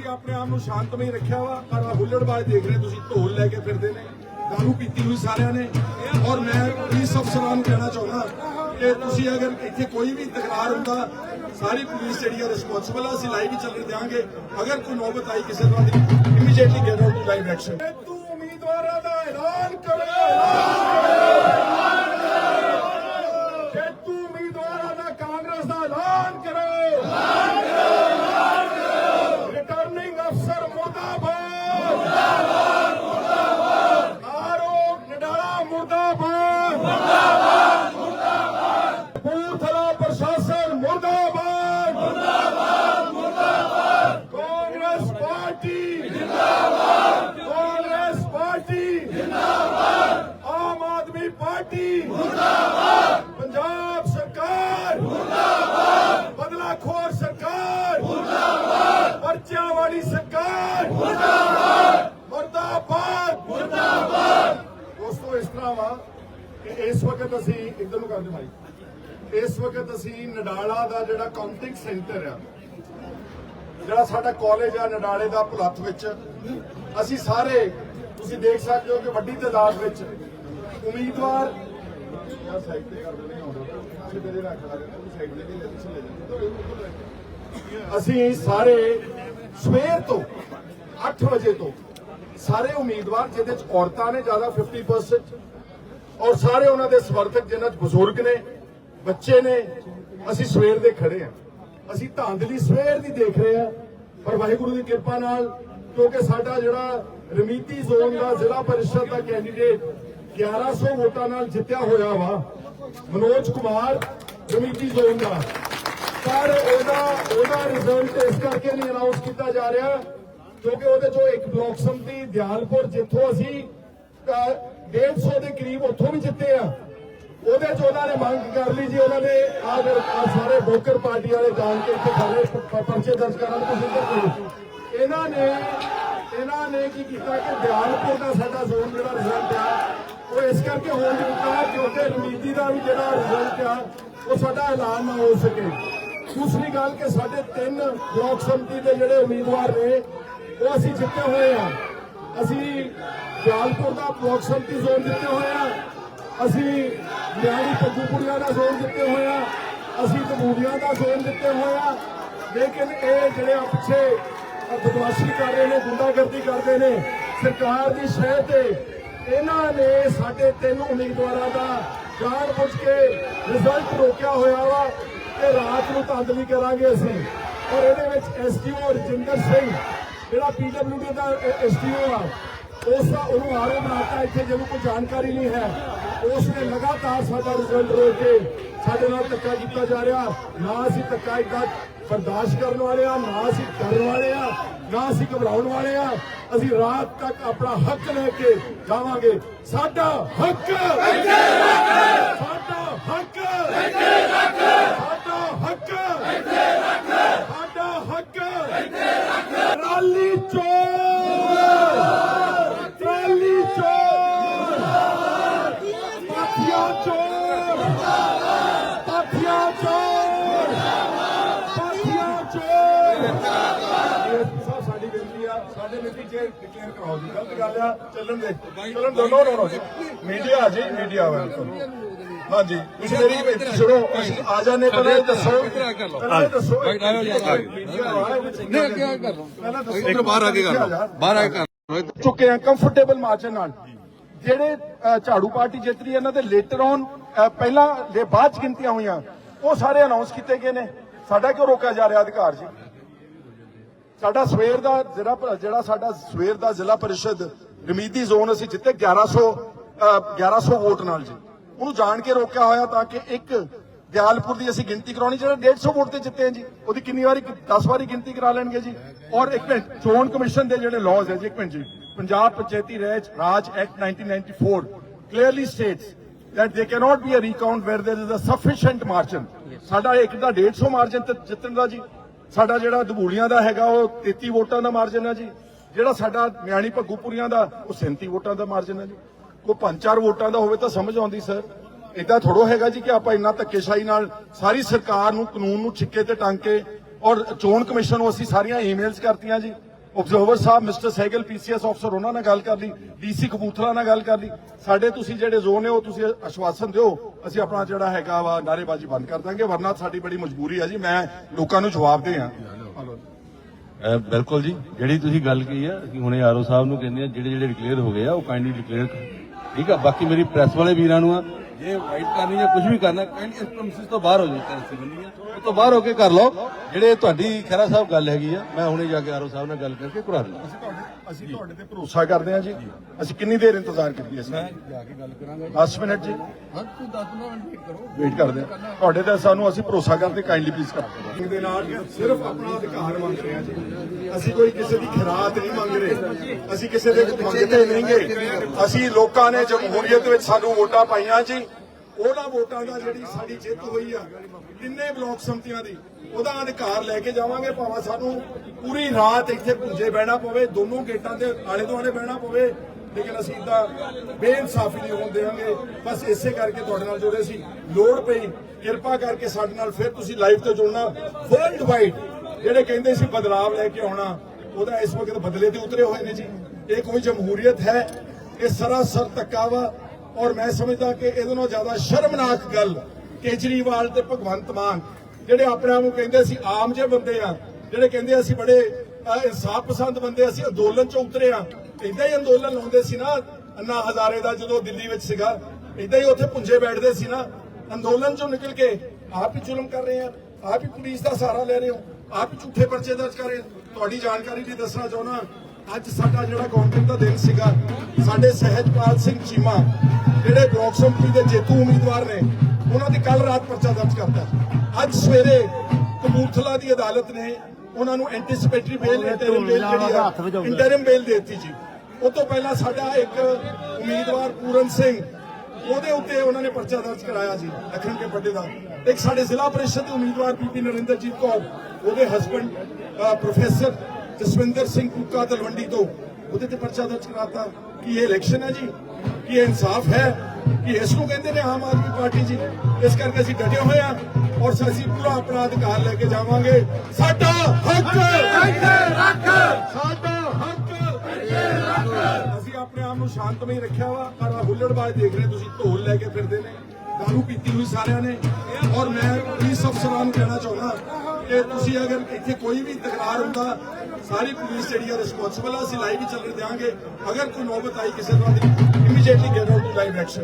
ਅਸੀਂ ਆਪਣੇ ਆਪ ਨੂੰ ਸ਼ਾਂਤਮਈ ਰੱਖਿਆ ਵਾ, ਪਰ ਆ ਹੁੱਲੜਬਾਜ਼ ਦੇਖ ਰਹੇ ਤੁਸੀਂ ਢੋਲ ਲੈ ਕੇ ਫਿਰਦੇ ਨੇ, ਦਾਰੂ ਪੀਤੀ ਹੋਈ ਸਾਰਿਆਂ ਨੇ। ਔਰ ਮੈਂ ਪੁਲਿਸ ਅਫਸਰਾਂ ਨੂੰ ਕਹਿਣਾ ਚਾਹੁੰਦਾ ਕਿ ਤੁਸੀਂ ਅਗਰ ਇੱਥੇ ਕੋਈ ਵੀ ਤਕਰਾਰ ਹੁੰਦਾ, ਸਾਰੀ ਪੁਲਿਸ ਜਿਹੜੀ ਹੈ ਰਿਸਪੌਂਸਿਬਲ ਆ, ਅਸੀਂ ਲਾਈਵ ਹੀ ਚੱਲਣ ਦਿਆਂਗੇ। ਅਗਰ ਕੋਈ ਨੌਬਤ ਆਈ ਕਿਸੇ ਤਰ੍ਹਾਂ ਦੀ immediately get out to live action ਤੂੰ ਉਮੀਦਵਾਰਾਂ ਦਾ ਐਲਾਨ ਕਰੋ ਜੇਤੂ ਉਮੀਦਵਾਰਾਂ ਦਾ ਕਾਂਗਰਸ ਦਾ ਐਲਾਨ ਕਰੋ ਰਿਟਰਨਿੰਗ ਅਫਸਰ ਮੁਰਦਾਬਾਦ ਮੁਰਦਾਬਾਦ ਮੁਰਦਾਬਾਦ ਆਰੋ ਨਡਾਲਾ ਮੁਰਦਾਬਾਦ ਮੁਰਦਾਬਾਦ ਮੁਰਦਾਬਾਦ ਕਪੂਰਥਲਾ ਪ੍ਰਸ਼ਾਸਨ ਮੁਰਦਾਬਾਦ ਮੁਰਦਾਬਾਦ ਮੁਰਦਾਬਾਦ ਕਾਂਗਰਸ ਪਾਰਟੀ ਜਿੰਦਾਬਾਦ ਕਾਂਗਰਸ ਪਾਰਟੀ ਜਿੰਦਾਬਾਦ ਆਮ ਆਦਮੀ ਪਾਰਟੀ ਪੰਜਾਬ ਸਰਕਾਰ ਮੁਰਦਾਬਾਦ ਬਦਲਾਖੋਰ ਸਰਕਾਰ ਮੁਰਦਾਬਾਦ ਪਰਚਿਆਂ ਸਰਕਾਰ ਮੁਰਦਾਬਾਦ ਮੁਰਦਾਬਾਦ ਮੁਰਦਾਬਾਦ ਦੋਸਤੋ ਇਸ ਤਰ੍ਹਾਂ ਵਾ ਕਿ ਇਸ ਵਕਤ ਅਸੀਂ ਇੱਧਰ ਨੂੰ ਕਰਦੇ ਭਾਈ ਇਸ ਵਕਤ ਅਸੀਂ ਨਡਾਲਾ ਦਾ ਜਿਹੜਾ ਕਾਊਂਟਿੰਗ ਸੈਂਟਰ ਆ ਜਿਹੜਾ ਸਾਡਾ ਕਾਲਜ ਆ ਨਡਾਲੇ ਦਾ ਭੁਲੱਥ ਵਿੱਚ ਅਸੀਂ ਸਾਰੇ ਤੁਸੀਂ ਦੇਖ ਸਕਦੇ ਹੋ ਕਿ ਵੱਡੀ ਤਾਦਾਦ ਵਿੱਚ ਉਮੀਦਵਾਰ ਯਾਰ ਸਾਈਡ ਤੇ ਕਰ ਦਿੰਦੇ ਹਾਂ ਤੁਸੀਂ ਮੇਰੇ ਨਾਲ ਖੜਾ ਰਹਿਣਾ ਸਾਈਡ ਤੇ ਨਹੀਂ ਪਿੱਛੇ ਲੈ ਜਾਂਦੇ ਅਸੀਂ ਸਾਰੇ ਸਵੇਰ ਤੋਂ 8 ਵਜੇ ਤੋਂ ਸਾਰੇ ਉਮੀਦਵਾਰ, ਜਿਹਦੇ ਚ ਔਰਤਾਂ ਨੇ ਜ਼ਿਆਦਾ 50% ਔਰ ਸਾਰੇ ਉਹਨਾਂ ਦੇ ਸਮਰਥਕ ਜਿਨ੍ਹਾਂ ਚ ਬਜ਼ੁਰਗ ਨੇ, ਬੱਚੇ ਨੇ, ਅਸੀਂ ਸਵੇਰ ਦੇ ਖੜੇ ਆ ਅਸੀਂ ਧਾਂਦਲੀ ਸਵੇਰ ਦੀ ਦੇਖ ਰਹੇ ਆ ਪਰ ਵਾਹਿਗੁਰੂ ਦੀ ਕਿਰਪਾ ਨਾਲ, ਕਿਉਂਕਿ ਸਾਡਾ ਜਿਹੜਾ ਰਮੀਤੀ ਜ਼ੋਨ ਦਾ ਜ਼ਿਲ੍ਹਾ ਪਰਿਸ਼ਦ ਦਾ ਕੈਂਡੀਡੇਟ 1100 ਵੋਟਾਂ ਨਾਲ ਜਿੱਤਿਆ ਹੋਇਆ ਵਾ, ਮਨੋਜ ਕੁਮਾਰ ਰਮੀਤੀ ਜ਼ੋਨ ਦਾ। ਪਰ ਉਹਦਾ ਉਹਦਾ ਰਿਜ਼ਲਟ ਇਸ ਕਰਕੇ ਨਹੀਂ ਅਨਾਉਂਸ ਕੀਤਾ ਜਾ ਰਿਹਾ ਕਿਉਂਕਿ ਉਹਦੇ ਚੋਂ ਇੱਕ ਬਲਾਕ ਸੰਮਤੀ ਦਿਆਲਪੁਰ ਜਿੱਥੋਂ ਅਸੀਂ ਅਹ, 150 ਦੇ ਕਰੀਬ ਉੱਥੋਂ ਵੀ ਜਿੱਤੇ ਆ। ਉਹਦੇ ਚ ਉਹਨਾਂ ਨੇ ਮੰਗ ਕਰ ਲਈ ਜੀ ਉਹਨਾਂ ਨੇ ਆ ਸਾਰੇ ਬੋਕਰ ਪਾਰਟੀ ਵਾਲੇ ਜਾਣ ਕੇ ਇੱਥੇ ਖੜੇ ਪਰਚੇ ਦਰਜ ਕਰਨ ਤੁਸੀਂ ਕਰੋ ਇਹਨਾਂ ਨੇ ਇਹਨਾਂ ਨੇ ਕੀ ਕੀਤਾ ਕਿ ਦਿਆਲਪੁਰ ਦਾ ਸਾਡਾ ਜ਼ੋਨ ਜਿਹੜਾ ਰਿਜ਼ਲਟ ਆ ਉਹ ਇਸ ਕਰਕੇ ਹੋਣ ਦਿੱਤਾ ਕਿਉਂਕਿ ਰਮੀਤੀ ਦਾ ਵੀ ਜਿਹੜਾ ਰਿਜ਼ਲਟ ਆ ਉਹ ਸਾਡਾ ਐਲਾਨ ਨਾ ਹੋ ਸਕੇ। ਦੂਸਰੀ ਗੱਲ ਕਿ ਸਾਡੇ ਤਿੰਨ ਬਲਾਕ ਸੰਮਤੀ ਦੇ ਜਿਹੜੇ ਉਮੀਦਵਾਰ ਨੇ, ਉਹ ਅਸੀਂ ਜਿੱਤੇ ਹੋਏ ਆ। ਅਸੀਂ ਦਿਆਲਪੁਰ ਦਾ ਬਲਾਕ ਸੰਮਤੀ ਜ਼ੋਨ ਜਿੱਤੇ ਹੋਏ ਆ। ਅਸੀਂ ਨਿਆਣੀ ਪੱਗੂਪੁਰੀਆਂ ਦਾ ਜ਼ੋਨ ਜਿੱਤੇ ਹੋਏ ਆ। ਅਸੀਂ ਤਬੂੜੀਆਂ ਦਾ ਜ਼ੋਨ ਜਿੱਤੇ ਹੋਏ ਆ। ਲੇਕਿਨ ਇਹ ਜਿਹੜੇ ਆ ਪਿੱਛੇ ਬਦਮਾਸ਼ੀ ਕਰ ਰਹੇ ਨੇ, ਗੁੰਡਾਗਰਦੀ ਕਰਦੇ ਨੇ, ਸਰਕਾਰ ਦੀ ਸ਼ਹਿ ਤੇ ਇਹਨਾਂ ਨੇ ਸਾਡੇ ਤਿੰਨ ਉਮੀਦਵਾਰਾਂ ਦਾ ਜਾਣ ਬੁੱਝ ਕੇ ਰਿਜ਼ਲਟ ਰੋਕਿਆ ਹੋਇਆ ਵਾ। ਕਿ ਰਾਤ ਨੂੰ ਧਾਂਦਲੀ ਕਰਾਂਗੇ ਅਸੀਂ। ਔਰ ਇਹਦੇ ਵਿੱਚ ਐਸਟੀਓ ਰਜਿੰਦਰ ਸਿੰਘ, ਜਿਹੜਾ ਪੀਡਬਲਯੂਡੀ ਦਾ ਐਸਟੀਓ ਆ, ਉਸ ਦਾ ਉਹਨੂੰ ਆਰੋ ਬਣਾਤਾ, ਇੱਥੇ ਜਿਹਨੂੰ ਕੋਈ ਜਾਣਕਾਰੀ ਨਹੀਂ ਹੈ। ਉਸ ਨੇ ਲਗਾਤਾਰ ਸਾਡਾ ਰਿਜ਼ਲਟ ਰੋਕ ਕੇ ਸਾਡੇ ਨਾਲ ਧੱਕਾ ਕੀਤਾ ਜਾ ਰਿਹਾ। ਨਾ ਅਸੀਂ ਧੱਕਾ ਇਦਾਂ ਬਰਦਾਸ਼ਤ ਕਰਨ ਵਾਲੇ ਆ, ਨਾ ਅਸੀਂ ਡਰਨ ਵਾਲੇ ਆ, ਨਾ ਅਸੀਂ ਘਬਰਾਉਣ ਵਾਲੇ ਆ। ਅਸੀਂ ਰਾਤ ਤੱਕ ਆਪਣਾ ਹੱਕ ਲੈ ਕੇ ਜਾਵਾਂਗੇ। ਸਾਡਾ ਹੱਕ! ਸਾਡਾ ਹੱਕ! ਸਾਡਾ ਹੱਕ! ਚੋਰ ਸਾਡੀ ਬੇਨਤੀ ਆ ਸਾਡੇ ਮਿੱਟੀ ਚ ਡਿਕਲੇਅਰ ਕਰਾਓ ਜੀ ਗਲਤ ਗੱਲ ਆ ਚੱਲਣ ਦੇ ਚੱਲਣ ਦੋ ਨੋ ਨੋ ਮੀਡੀਆ ਜੀ ਮੀਡੀਆ ਵੈਲਕਮ ਹਾਂਜੀ ਤੁਸੀਂ ਮੇਰੀ ਬੇਨਤੀ ਸੁਣੋ ਅਸੀਂ ਆ ਜਾਣੇ ਪਹਿਲਾਂ ਇਹ ਦੱਸੋ ਪਹਿਲਾਂ ਦੱਸੋ ਨਹੀਂ ਅੱਗੇ ਕਰ ਲਓ ਪਹਿਲਾਂ ਦੱਸੋ ਇੱਕ ਬਾਹਰ ਆ ਕੇ ਕਰ ਲਓ ਬਾਹਰ ਆ ਕੇ ਕਰ ਚੁੱਕੇ ਆ ਕੰਫਰਟੇਬਲ ਮਾਰਜਨ ਨਾਲ ਜਿਹੜੇ ਝਾੜੂ ਪਾਰਟੀ ਜਿੱਤ ਰਹੀ ਇਹਨਾਂ ਦੇ ਲੇਟਰ ਔਨ ਪਹਿਲਾਂ ਦੇ ਬਾਅਦ ਚ ਗਿਣਤੀਆਂ ਹੋਈਆਂ ਉਹ ਸਾਰੇ ਅਨਾਉਂਸ ਕੀਤੇ ਗਏ ਨੇ ਸਾਡਾ ਕਿਉਂ ਰੋਕਿਆ ਜਾ ਰਿਹਾ ਅਧਿਕਾਰ ਜੀ ਸਾਡਾ ਸਵੇਰ ਦਾ ਜਿਹੜਾ ਜਿਹੜਾ ਸਾਡਾ ਸਵੇਰ ਦਾ ਜ਼ਿਲ੍ਹਾ ਪਰਿਸ਼ਦ ਰਮੀਦੀ ਜ਼ੋਨ ਅਸੀਂ ਜਿੱਤੇ 1100 ਅ, 1100 ਵੋਟ ਨਾਲ ਜੀ। ਉਹਨੂੰ ਜਾਣ ਕੇ ਰੋਕਿਆ ਹੋਇਆ ਤਾਂ ਕਿ ਇੱਕ ਦਿਆਲਪੁਰ ਦੀ ਅਸੀਂ ਗਿਣਤੀ ਕਰਾਉਣੀ ਜਿਹੜਾ 150 ਵੋਟ ਤੇ ਜਿੱਤੇ ਆ ਜੀ ਉਹਦੀ ਕਿੰਨੀ ਵਾਰੀ 10 ਵਾਰੀ ਗਿਣਤੀ ਕਰਾ ਲੈਣਗੇ ਜੀ। ਔਰ ਇੱਕ ਮਿੰਟ ਚੋਣ ਕਮਿਸ਼ਨ ਦੇ ਜਿਹੜੇ ਲਾਜ਼ ਹੈ ਜੀ ਇੱਕ ਮਿੰਟ ਜੀ। Punjab Panchayati Raj Raj act 1994 clearly states that there cannot be a recount where there is a sufficient margin ਸਾਡਾ ਇੱਕ ਦਾ 150 ਮਾਰਜਨ ਤੇ ਜਿੱਤਣ ਦਾ ਜੀ। ਸਾਡਾ ਜਿਹੜਾ ਦਬੂਲੀਆਂ ਦਾ ਹੈਗਾ, ਉਹ 33 ਵੋਟਾਂ ਦਾ ਮਾਰਜਨ ਹੈ ਜੀ। ਜਿਹੜਾ ਸਾਡਾ ਮਿਆਣੀ ਭੱਗੂਪੁਰੀਆਂ ਦਾ, ਉਹ 37 ਵੋਟਾਂ ਦਾ ਮਾਰਜਨ ਹੈ ਜੀ। ਕੋਈ ਪੰਜ ਚਾਰ ਵੋਟਾਂ ਦਾ ਹੋਵੇ ਤਾਂ ਸਮਝ ਆਉਂਦੀ, ਸਰ। ਇਦਾਂ ਥੋੜੋ ਹੈਗਾ ਜੀ ਕਿ ਆਪਾਂ ਇੰਨਾ ਧੱਕੇਸ਼ਾਹੀ ਨਾਲ ਸਾਰੀ ਸਰਕਾਰ ਨੂੰ ਕਾਨੂੰਨ ਨੂੰ ਛਿੱਕੇ ਤੇ ਟੰਗ ਕੇ ਔਰ ਚੋਣ ਕਮਿਸ਼ਨ ਨੂੰ ਅਸੀਂ ਸਾਰੀਆਂ ਈਮੇਲਸ ਕਰਤੀਆਂ ਜੀ। ਆਬਜ਼ਰਵਰ ਸਾਹਿਬ ਮਿਸਟਰ ਸੈਗਲ ਪੀਸੀਐਸ ਅਫਸਰ ਉਹਨਾਂ ਨਾਲ ਗੱਲ ਕਰ ਲਈ ਡੀਸੀ ਕਪੂਰਥਲਾ ਨਾਲ ਗੱਲ ਕਰ ਲਈ। ਸਾਡੇ ਤੁਸੀਂ ਜਿਹੜੇ ਜ਼ੋਨ ਨੇ, ਉਹ ਤੁਸੀਂ ਆਸ਼ਵਾਸਨ ਦਿਓ। ਅਸੀਂ ਆਪਣਾ ਜਿਹੜਾ ਹੈਗਾ ਵਾ ਨਾਰੇਬਾਜ਼ੀ ਬੰਦ ਕਰ ਦਾਂਗੇ, ਵਰਨਾ ਸਾਡੀ ਬੜੀ ਮਜਬੂਰੀ ਆ ਜੀ। ਮੈਂ ਲੋਕਾਂ ਨੂੰ ਜਵਾਬ ਦੇ ਆ। ਬਿਲਕੁਲ ਜੀ। ਜਿਹੜੀ ਤੁਸੀਂ ਗੱਲ ਕਹੀ ਆ, ਅਸੀਂ ਹੁਣੇ ਆਰਓ ਸਾਹਿਬ ਨੂੰ ਕਹਿੰਦੇ ਆ ਜਿਹੜੇ ਜਿਹੜੇ ਡਿਕਲੇਅਰ ਹੋ ਗਏ ਆ, ਉਹ ਕਾਈਂਡਲੀ ਡਿਕਲੇਅਰ ਠੀਕ ਆ? ਬਾਕੀ ਮੇਰੀ ਪ੍ਰੈਸ ਵਾਲੇ ਵੀਰਾਂ ਨੂੰ ਆ ਜੇ ਵਾਈਟ ਕਰਨੀ ਜਾਂ ਕੁਝ ਵੀ ਕਰਨਾ ਕਾਈਂਡਲੀ ਇਸ ਪ੍ਰੋਮਿਸ ਤੋਂ ਬਾਹਰ ਹੋ ਜਾਓ ਟੈਨਸੀ ਬੰਨੀ ਆ ਉਹ ਤੋਂ ਬਾਹਰ ਹੋ ਕੇ ਕਰ ਲਓ। ਜਿਹੜੇ ਤੁਹਾਡੀ ਖੈਰਾ ਸਾਹਿਬ ਗੱਲ ਹੈਗੀ ਆ ਮੈਂ ਹੁਣੇ ਜਾ ਕੇ ਆਰਓ ਸਾਹਿਬ ਨਾਲ ਗੱਲ ਕਰਕੇ ਕਰਾ ਦਿੰਦਾ। ਅਸੀਂ ਤੁਹਾਡੇ ਅਸੀਂ ਤੁਹਾਡੇ ਤੇ ਭਰੋਸਾ ਕਰਦੇ ਹਾਂ ਜੀ। ਅਸੀਂ ਕਿੰਨੀ ਦੇਰ ਇੰਤਜ਼ਾਰ ਕਰੀਏ ਅਸੀਂ ਜਾ ਕੇ ਗੱਲ ਕਰਾਂਗਾ 10 ਮਿੰਟ ਜੀ। ਹਾਂ ਤੂੰ 10 ਮਿੰਟ ਵੇਟ ਕਰੋ। ਵੇਟ ਕਰਦੇ ਹਾਂ। ਤੁਹਾਡੇ ਤੇ ਸਾਨੂੰ ਅਸੀਂ ਭਰੋਸਾ ਕਰਦੇ ਕਾਈਂਡਲੀ ਪਲੀਜ਼ ਕਰ। ਦੇ ਨਾਲ ਸਿਰਫ ਆਪਣਾ ਅਧਿਕਾਰ ਮੰਗ ਰਹੇ ਹਾਂ ਜੀ। ਅਸੀਂ ਕੋਈ ਕਿਸੇ ਦੀ ਖਿਰਾਤ ਨਹੀਂ ਮੰਗ ਰਹੇ। ਅਸੀਂ ਕਿਸੇ ਦੇ ਮੰਗਦੇ ਨਹੀਂਗੇ ਅਸੀਂ ਲੋਕਾਂ ਨੇ ਜਮਹੂਰੀਅਤ ਵਿੱਚ ਸਾਨੂੰ ਵੋਟਾਂ ਪਾਈਆਂ ਜੀ। ਉਹਨਾਂ ਵੋਟਾਂ ਦਾ ਜਿਹੜੀ ਸਾਡੀ ਜਿੱਤ ਹੋਈ ਆ ਕਿੰਨੇ ਬਲਾਕ ਸੰਮਤੀਆਂ ਦੀ ਉਹਦਾ ਅਧਿਕਾਰ ਲੈ ਕੇ ਜਾਵਾਂਗੇ। ਭਾਵੇਂ ਸਾਨੂੰ ਪੂਰੀ ਰਾਤ ਇੱਥੇ ਪੁੰਜੇ ਬਹਿਣਾ ਪਵੇ ਦੋਨੋਂ ਗੇਟਾਂ ਦੇ ਆਲੇ ਦੁਆਲੇ ਬਹਿਣਾ ਪਵੇ ਲੇਕਿਨ ਅਸੀਂ ਤਾਂ ਬੇਇਨਸਾਫੀ ਨਹੀਂ ਹੋਣ ਦੇਵਾਂਗੇ। ਬਸ ਇਸੇ ਕਰਕੇ ਤੁਹਾਡੇ ਨਾਲ ਜੁੜੇ ਸੀ। ਲੋੜ ਪਈ। ਕਿਰਪਾ ਕਰਕੇ ਸਾਡੇ ਨਾਲ ਫਿਰ ਤੁਸੀਂ ਲਾਈਵ ਤੇ ਜੁੜਨਾ। ਵਰਲਡ ਵਾਈਡ ਜਿਹੜੇ ਕਹਿੰਦੇ ਸੀ ਬਦਲਾਵ ਲੈ ਕੇ ਆਉਣਾ, ਉਹਦਾ ਇਸ ਵਕਤ ਬਦਲੇ ਤੇ ਉਤਰੇ ਹੋਏ ਨੇ ਜੀ। ਇਹ ਕੋਈ ਜਮਹੂਰੀਅਤ ਹੈ? ਇਹ ਸਰਾਸਰ ਧੱਕਾ ਵਾ ਔਰ ਮੈਂ ਸਮਝਦਾ ਕਿ ਇਹਦੇ ਨਾਲੋਂ ਜ਼ਿਆਦਾ ਸ਼ਰਮਨਾਕ ਗੱਲ ਕੇਜਰੀਵਾਲ ਤੇ ਭਗਵੰਤ ਮਾਨ, ਜਿਹੜੇ ਆਪਣੇ ਆਪ ਨੂੰ ਕਹਿੰਦੇ ਸੀ ਆਮ ਜਿਹੇ ਬੰਦੇ ਆ, ਜਿਹੜੇ ਕਹਿੰਦੇ ਅਸੀਂ ਬੜੇ ਇਨਸਾਫ ਪਸੰਦ ਬੰਦੇ ਅਸੀਂ ਅੰਦੋਲਨ ਚ ਉਤਰੇ ਆ। ਇਦਾਂ ਹੀ ਅੰਦੋਲਨ ਲਾਉਂਦੇ ਸੀ ਨਾ ਅੰਨਾ ਹਜ਼ਾਰੇ ਦਾ ਜਦੋਂ ਦਿੱਲੀ ਵਿੱਚ ਸੀਗਾ ਇਦਾਂ ਹੀ ਉੱਥੇ ਪੁੰਜੇ ਬੈਠਦੇ ਸੀ ਨਾ ਅੰਦੋਲਨ ਚੋਂ ਨਿਕਲ ਕੇ ਆਪ ਹੀ ਜ਼ੁਲਮ ਕਰ ਰਹੇ ਆ ਆਪ ਹੀ ਪੁਲਿਸ ਦਾ ਸਹਾਰਾ ਲੈ ਰਹੇ ਹੋ ਆਪ ਹੀ ਝੂਠੇ ਪਰਚੇ ਦਰਜ ਕਰ ਰਹੇ ਹੋ। ਤੁਹਾਡੀ ਜਾਣਕਾਰੀ ਲਈ ਦੱਸਣਾ ਚਾਹੁੰਦਾ ਅੱਜ ਸਾਡਾ ਜਿਹੜਾ ਕਾਉਂਟਿੰਗ ਦਾ ਦਿਨ ਸੀਗਾ ਸਾਡੇ ਸਹਿਜਪਾਲ ਸਿੰਘ ਚੀਮਾ ਜਿਹੜੇ ਬਲਾਕ ਸੰਮਤੀ ਦੇ ਜੇਤੂ ਉਮੀਦਵਾਰ ਨੇ ਉਹਨਾਂ ਦੀ ਕੱਲ ਰਾਤ ਪਰਚਾ ਦਰਜ ਕਰਤਾ। ਅੱਜ ਸਵੇਰੇ ਕਪੂਰਥਲਾ ਦੀ ਅਦਾਲਤ ਨੇ ਉਹਨਾਂ ਨੂੰ ਐਂਟੀਸਿਪੇਟਰੀ ਬੇਲ ਇੰਟਰਮ ਬੇਲ ਜਿਹੜੀ ਆ ਇੰਟਰਮ ਬੇਲ ਦੇ ਦਿੱਤੀ ਜੀ। ਉਹ ਤੋਂ ਪਹਿਲਾਂ ਸਾਡਾ ਇੱਕ ਉਮੀਦਵਾਰ ਪੂਰਨ ਸਿੰਘ ਉਹਦੇ ਉੱਤੇ ਉਹਨਾਂ ਨੇ ਪਰਚਾ ਦਰਜ ਕਰਾਇਆ ਜੀ ਲਖਨ ਕੇ ਵੱਡੇ ਦਾ। ਇੱਕ ਸਾਡੇ ਜ਼ਿਲ੍ਹਾ ਪ੍ਰੀਸ਼ਦ ਦੇ ਉਮੀਦਵਾਰ ਬੀਬੀ ਨਰਿੰਦਰਜੀਤ ਕੌਰ ਉਹਦੇ ਹਸਬੰਡ ਪ੍ਰੋਫੈਸਰ ਜਸਵਿੰਦਰ ਸਿੰਘ ਕੁੱਕਾ ਤਲਵੰਡੀ ਤੋਂ ਉਹਦੇ ਤੇ ਪਰਚਾ ਦਰਜ ਕਰਾਤਾ ਕਿ ਇਹ ਇਲੈਕਸ਼ਨ ਹੈ ਜੀ ਕਿ ਇਹ ਇਨਸਾਫ ਹੈ ਕਿ ਇਸ ਨੂੰ ਕਹਿੰਦੇ ਨੇ ਆਮ ਆਦਮੀ ਪਾਰਟੀ ਜੀ। ਇਸ ਕਰਕੇ ਅਸੀਂ ਡਟੇ ਹੋਏ ਆ ਔਰ ਅਸੀਂ ਪੂਰਾ ਆਪਣਾ ਅਧਿਕਾਰ ਲੈ ਕੇ ਜਾਵਾਂਗੇ। ਸਾਡਾ ਹੱਕ ਸਾਡਾ ਹੱਕ ਅਸੀਂ ਆਪਣੇ ਆਪ ਨੂੰ ਸ਼ਾਂਤਮਈ ਰੱਖਿਆ ਵਾ, ਪਰ ਆਹ ਹੁੱਲੜਬਾਜ਼ ਦੇਖ ਰਹੇ ਤੁਸੀਂ, ਢੋਲ ਲੈ ਕੇ ਫਿਰਦੇ ਨੇ, ਦਾਰੂ ਪੀਤੀ ਹੋਈ ਸਾਰਿਆਂ ਨੇ। ਔਰ ਮੈਂ ਪੁਲਿਸ ਅਫਸਰਾਂ ਨੂੰ ਕਹਿਣਾ ਚਾਹੁੰਦਾ ਕਿ ਤੁਸੀਂ ਅਗਰ ਇੱਥੇ ਕੋਈ ਵੀ ਤਕਰਾਰ ਹੁੰਦਾ, ਸਾਰੀ ਪੁਲਿਸ ਜਿਹੜੀ ਹੈ ਰਿਸਪੌਂਸਿਬਲ ਆ, ਅਸੀਂ ਲਾਈਵ ਹੀ ਚੱਲਣ ਦਿਆਂਗੇ। ਅਗਰ ਕੋਈ ਨੌਬਤ ਆਈ ਕਿਸੇ ਤਰ੍ਹਾਂ ਦੀ immediately get out to live action